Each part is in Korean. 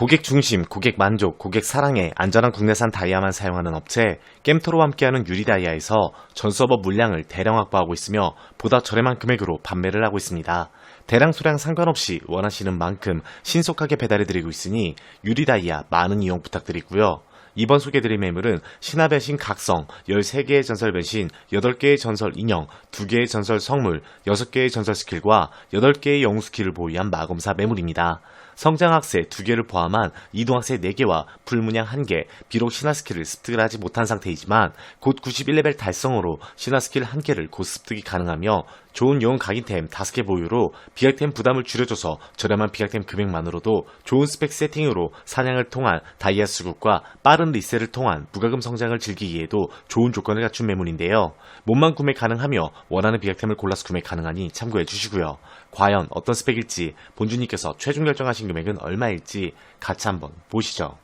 고객 중심, 고객 만족, 고객 사랑에 안전한 국내산 다이아만 사용하는 업체 겜토로와 함께하는 유리다이아에서 전서버 물량을 대량 확보하고 있으며 보다 저렴한 금액으로 판매를 하고 있습니다. 대량 소량 상관없이 원하시는 만큼 신속하게 배달해드리고 있으니 유리다이아 많은 이용 부탁드리고요. 이번 소개드릴 매물은 신화변신 각성, 13개의 전설 변신, 8개의 전설 인형, 2개의 전설 성물, 6개의 전설 스킬과 8개의 영웅 스킬을 보유한 마검사 매물입니다. 성장학세 2개를 포함한 이동학세 4개와 불문양 1개, 비록 신화 스킬을 습득을 하지 못한 상태이지만 곧 91레벨 달성으로 신화 스킬 1개를 곧 습득이 가능하며 좋은 영웅 각인템 5개 보유로 비약템 부담을 줄여줘서 저렴한 비약템 금액만으로도 좋은 스펙 세팅으로 사냥을 통한 다이아 수급과 빠른 리셋을 통한 무과금 성장을 즐기기에도 좋은 조건을 갖춘 매물인데요. 몸만 구매 가능하며 원하는 비약템을 골라서 구매 가능하니 참고해 주시고요. 과연 어떤 스펙일지 본주님께서 최종 결정하신 금액은 얼마일지 같이 한번 보시죠.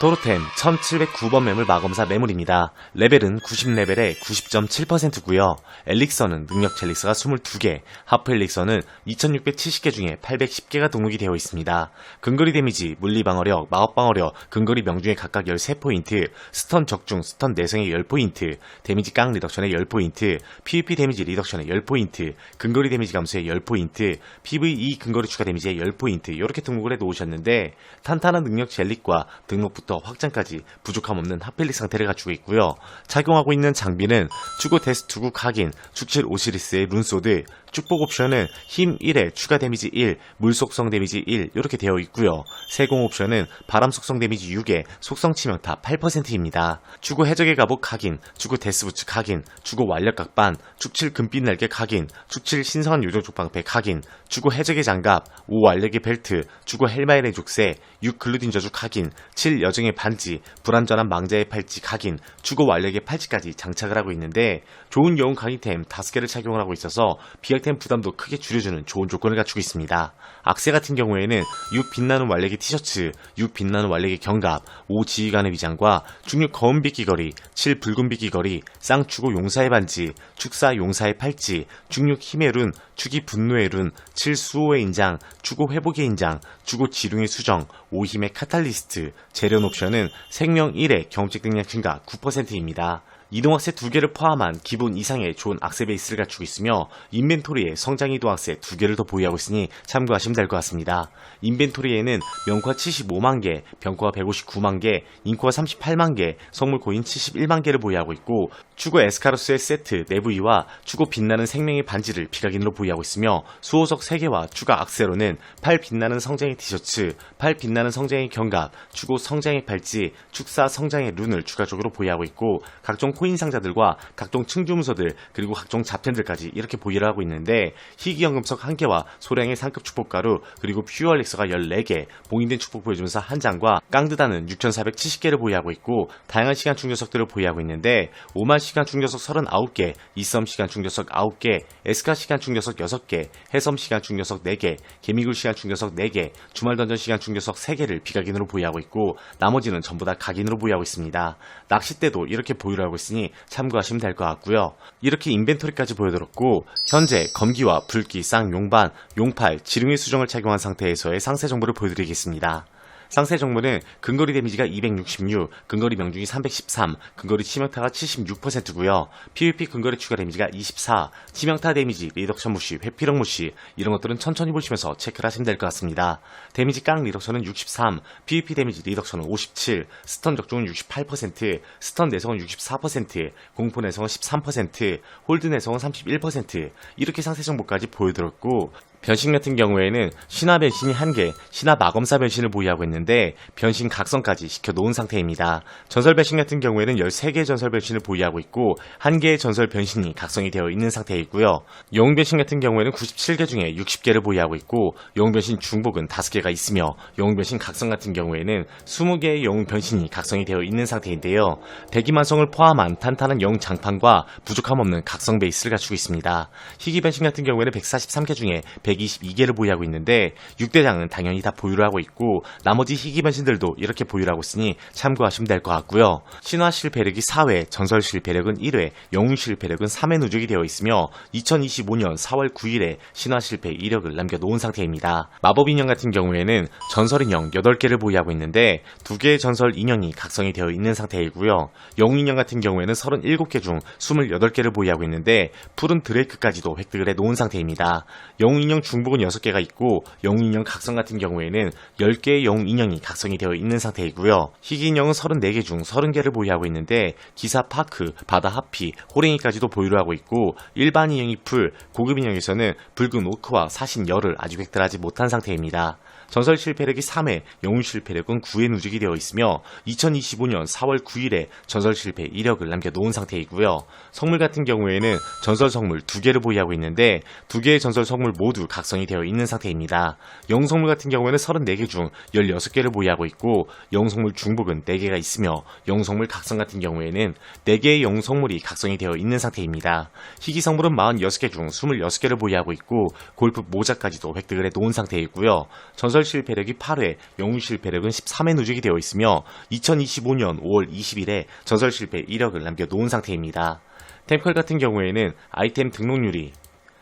도로템 1709번 매물 마검사 매물입니다. 레벨은 90레벨에 90.7%고요. 엘릭서는 능력 젤릭서가 22개, 하프 엘릭서는 2670개 중에 810개가 등록이 되어 있습니다. 근거리 데미지, 물리 방어력, 마법 방어력, 근거리 명중에 각각 13포인트, 스턴 적중, 스턴 내성에 10포인트, 데미지 깡 리덕션에 10포인트, PVP 데미지 리덕션에 10포인트, 근거리 데미지 감소에 10포인트, PVE 근거리 추가 데미지에 10포인트 이렇게 등록을 해 놓으셨는데 탄탄한 능력 젤릭과 등록부 터 확장까지 부족함 없는 핫펠릭 상태를 갖추고 있고요. 착용하고 있는 장비는 추구 데스투구 각인, 축칠 오시리스의 룬소드, 축복 옵션은 힘 1에 추가 데미지 1, 물 속성 데미지 1 이렇게 되어 있고요. 세공 옵션은 바람 속성 데미지 6에 속성 치명타 8%입니다. 추구 해적의 갑옷 각인, 추구 데스부츠 각인, 추구 완력 각반, 축칠 금빛 날개 각인, 축칠 신성한 요정 족 방패 각인, 추구 해적의 장갑, 5 완력의 벨트, 추구 헬마일의 족쇄, 6 글루딘 저주 각인, 7 여정의 반지, 불안전한 망자의 팔찌 각인, 추구 완력의 팔찌까지 장착을 하고 있는데 좋은 여운 강의템 5개를 착용을 하고 있어서 비약 템 부담도 크게 줄여주는 좋은 조건을 갖추고 있습니다. 악세 같은 경우에는 6 빛나는 완력의 티셔츠, 6 빛나는 완력의 경갑, 5 지휘관의 위장과 중력 거운빛 귀걸이, 7 붉은빛 귀걸이, 쌍추고 용사의 반지, 축사 용사의 팔찌, 중력 힘의 룬, 축이 분노의 룬, 7 수호의 인장, 주고 회복의 인장, 주고 지룡의 수정, 5 힘의 카탈리스트, 재련 옵션은 생명 1의 경직 능력 증가 9%입니다. 이동학세 두 개를 포함한 기본 이상의 좋은 악세 베이스를 갖추고 있으며 인벤토리에 성장 이동학세 두 개를 더 보유하고 있으니 참고하시면 될 것 같습니다. 인벤토리에는 명코가 75만 개, 병코가 159만 개, 인코가 38만 개, 성물 코인 71만 개를 보유하고 있고 추고 에스카로스의 세트 내부위와 추고 빛나는 생명의 반지를 비각인으로 보유하고 있으며 수호석 3개와 추가 악세로는 팔 빛나는 성장의 티셔츠, 팔 빛나는 성장의 경갑, 추고 성장의 팔찌, 축사 성장의 룬을 추가적으로 보유하고 있고 각종 코인 상자들과 각종 층주문서들 그리고 각종 잡템들까지 이렇게 보유를 하고 있는데 희귀연금석 1개와 소량의 상급 축복가루 그리고 퓨어렉서가 14개 봉인된 축복 보여주면서 한 장과 깡드다는 6470개를 보유하고 있고 다양한 시간 충전석들을 보유하고 있는데 5만 시간 충전석 39개 이썸 시간 충전석 9개 에스카 시간 충전석 6개 해섬 시간 충전석 4개 개미굴 시간 충전석 4개 주말 던전 시간 충전석 3개를 비각인으로 보유하고 있고 나머지는 전부 다 각인으로 보유하고 있습니다. 낚싯대도 이렇게 보유를 하고 있 으니 참고하시면 될 것 같고요. 이렇게 인벤토리까지 보여드렸고 현재 검기와 불기, 쌍 용반, 용팔, 지릉의 수정을 착용한 상태에서의 상세 정보를 보여드리겠습니다. 상세 정보는 근거리 데미지가 266, 근거리 명중이 313, 근거리 치명타가 76%고요. PVP 근거리 추가 데미지가 24, 치명타 데미지, 리덕션 무시, 회피력 무시 이런 것들은 천천히 보시면서 체크를 하시면 될 것 같습니다. 데미지 깡 리덕션은 63, PVP 데미지 리덕션은 57, 스턴 적중은 68%, 스턴 내성은 64%, 공포 내성은 13%, 홀드 내성은 31% 이렇게 상세 정보까지 보여드렸고 변신 같은 경우에는 신화 변신이 1개, 신화 마검사 변신을 보유하고 있는데 변신 각성까지 시켜놓은 상태입니다. 전설 변신 같은 경우에는 13개의 전설 변신을 보유하고 있고 1개의 전설 변신이 각성이 되어 있는 상태이고요. 영웅 변신 같은 경우에는 97개 중에 60개를 보유하고 있고 영웅 변신 중복은 5개가 있으며 영웅 변신 각성 같은 경우에는 20개의 영웅 변신이 각성이 되어 있는 상태인데요. 대기만성을 포함한 탄탄한 영웅 장판과 부족함 없는 각성 베이스를 갖추고 있습니다. 희귀 변신 같은 경우에는 143개 중에 122개를 보유하고 있는데 6대장은 당연히 다 보유를 하고 있고 나머지 희귀 변신들도 이렇게 보유를 하고 있으니 참고하시면 될 것 같고요. 신화 실패력이 4회, 전설 실패력은 1회, 영웅 실패력은 3회 누적이 되어 있으며 2025년 4월 9일에 신화 실패 이력을 남겨놓은 상태입니다. 마법 인형 같은 경우에는 전설 인형 8개를 보유하고 있는데 2개의 전설 인형이 각성이 되어 있는 상태이고요. 영웅 인형 같은 경우에는 37개 중 28개를 보유하고 있는데 푸른 드레이크까지도 획득을 해 놓은 상태입니다. 영웅 인형 중복은 6개가 있고 영웅 인형 각성 같은 경우에는 10개의 영웅 인형이 각성이 되어 있는 상태이고요. 희귀 인형은 34개 중 30개를 보유하고 있는데 기사 파크, 바다 하피, 호랭이까지도 보유를 하고 있고 일반 인형이 풀, 고급 인형에서는 붉은 오크와 사신 열을 아직 획득하지 못한 상태입니다. 전설 실패력이 3회, 영웅 실패력은 9회 누적이 되어 있으며 2025년 4월 9일에 전설 실패 이력을 남겨놓은 상태이고요. 성물 같은 경우에는 전설 성물 2개를 보유하고 있는데 2개의 전설 성물 모두 각성이 되어 있는 상태입니다. 영웅 성물 같은 경우에는 34개 중 16개를 보유하고 있고 영웅 성물 중복은 4개가 있으며 영웅 성물 각성 같은 경우에는 4개의 영웅 성물이 각성이 되어 있는 상태입니다. 희귀 성물은 46개 중 26개를 보유하고 있고 골프 모자까지도 획득을 해 놓은 상태이고요. 전설 실패력이 8회, 영웅 실패력은 13회 누적이 되어 있으며 2025년 5월 20일에 전설 실패 이력을 남겨 놓은 상태입니다. 템컬 같은 경우에는 아이템 등록률이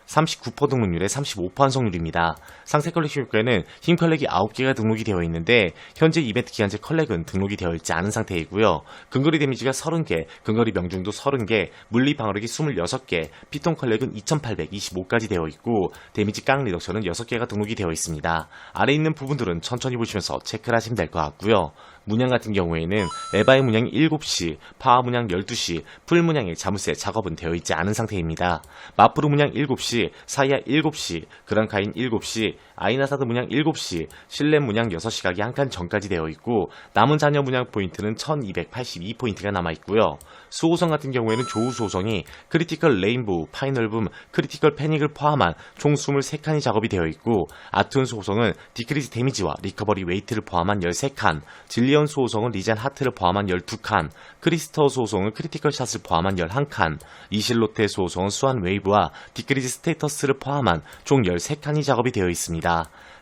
39% 등록률에 35% 완성률입니다. 상세 컬렉션 효과에는 힘 컬렉이 9개가 등록이 되어 있는데 현재 이벤트 기간제 컬렉은 등록이 되어 있지 않은 상태이고요. 근거리 데미지가 30개, 근거리 명중도 30개, 물리 방어력이 26개, 피통 컬렉은 2825까지 되어 있고 데미지 깡 리덕션은 6개가 등록이 되어 있습니다. 아래 있는 부분들은 천천히 보시면서 체크를 하시면 될 것 같고요. 문양 같은 경우에는 에바의 문양이 7시, 파워 문양 12시, 풀 문양의 자물쇠 작업은 되어 있지 않은 상태입니다. 마프루 문양 7시, 사이아 7시, 그랑카인 7시, 아이나사드 문양 7시, 실렘 문양 6시 각이 한칸 전까지 되어 있고 남은 자녀 문양 포인트는 1282포인트가 남아 있고요. 수호성 같은 경우에는 조우 수호성이 크리티컬 레인보우, 파이널붐, 크리티컬 패닉을 포함한 총 23칸이 작업이 되어 있고 아툰 수호성은 디크리즈 데미지와 리커버리 웨이트를 포함한 13칸, 질리언 수호성은 리젠 하트를 포함한 12칸, 크리스터 수호성은 크리티컬 샷을 포함한 11칸, 이실로테 수호성은 수완 웨이브와 디크리즈 스테이터스를 포함한 총 13칸이 작업이 되어 있습니다.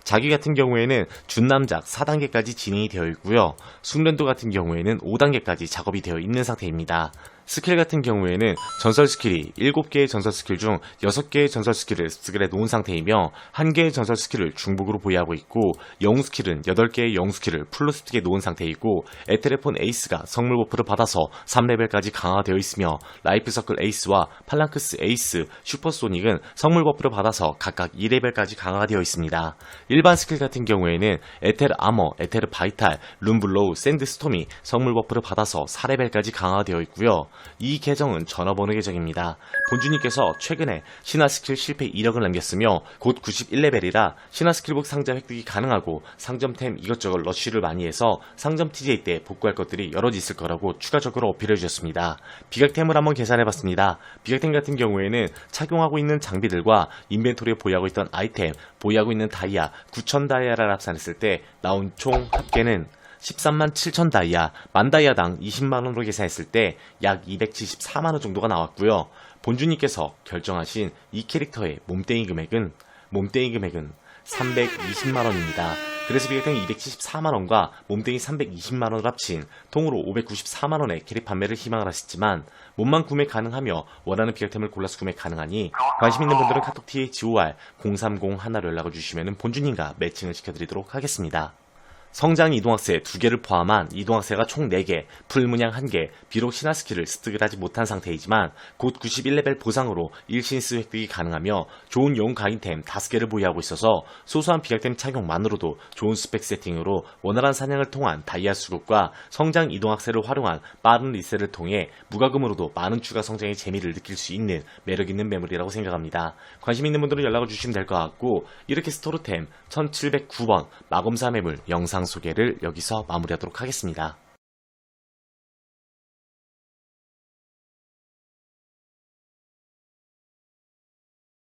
자기 같은 경우에는 준남작 4단계까지 진행이 되어 있고요. 숙련도 같은 경우에는 5단계까지 작업이 되어 있는 상태입니다. 스킬 같은 경우에는 전설 스킬이 7개의 전설 스킬 중 6개의 전설 스킬을 해 놓은 상태이며 1개의 전설 스킬을 중복으로 보유하고 있고 영웅 스킬은 8개의 영웅 스킬을 풀로 습득해 놓은 상태이고 에테레폰 에이스가 성물 버프를 받아서 3레벨까지 강화되어 있으며 라이프 서클 에이스와 팔랑크스 에이스, 슈퍼소닉은 성물 버프를 받아서 각각 2레벨까지 강화가 되어 있습니다. 일반 스킬 같은 경우에는 에테르 아머, 에테르 바이탈, 룸블로우, 샌드스톰이 성물 버프를 받아서 4레벨까지 강화가 되어 있고요. 이 계정은 전화번호 계정입니다. 본주님께서 최근에 신화 스킬 실패 이력을 남겼으며 곧 91레벨이라 신화 스킬북 상자 획득이 가능하고 상점템 이것저것 러쉬를 많이 해서 상점 TJ 때 복구할 것들이 여러 있을 거라고 추가적으로 어필해 주셨습니다. 비각템을 한번 계산해 봤습니다. 비각템 같은 경우에는 착용하고 있는 장비들과 인벤토리에 보유하고 있던 아이템, 보유하고 있는 다이아 9,000 다이아를 합산했을 때 나온 총 합계는 13만 7천 다이아, 만 다이아당 20만 원으로 계산했을 때 약 274만 원 정도가 나왔고요. 본주님께서 결정하신 이 캐릭터의 몸땡이 금액은, 몸땡이 금액은 320만 원입니다. 그래서 비교된 274만 원과 몸땡이 320만 원을 합친 통으로 594만 원의 캐릭 판매를 희망을 하셨지만 몸만 구매 가능하며 원하는 비각템을 골라서 구매 가능하니 관심 있는 분들은 카톡 THOR 030 하나로 연락을 주시면 본주님과 매칭을 시켜드리도록 하겠습니다. 성장 이동학세 2개를 포함한 이동학세가 총 4개, 풀문양 1개, 비록 신화 스킬을 습득을 하지 못한 상태이지만 곧 91레벨 보상으로 1신스 획득이 가능하며 좋은 용 강인템 5개를 보유하고 있어서 소소한 비약템 착용만으로도 좋은 스펙 세팅으로 원활한 사냥을 통한 다이아 수급과 성장 이동학세를 활용한 빠른 리셋을 통해 무과금으로도 많은 추가 성장의 재미를 느낄 수 있는 매력있는 매물이라고 생각합니다. 관심 있는 분들은 연락을 주시면 될 것 같고 이렇게 스토르템 1709번 마검사 매물 영상 소개를 여기서 마무리하도록 하겠습니다.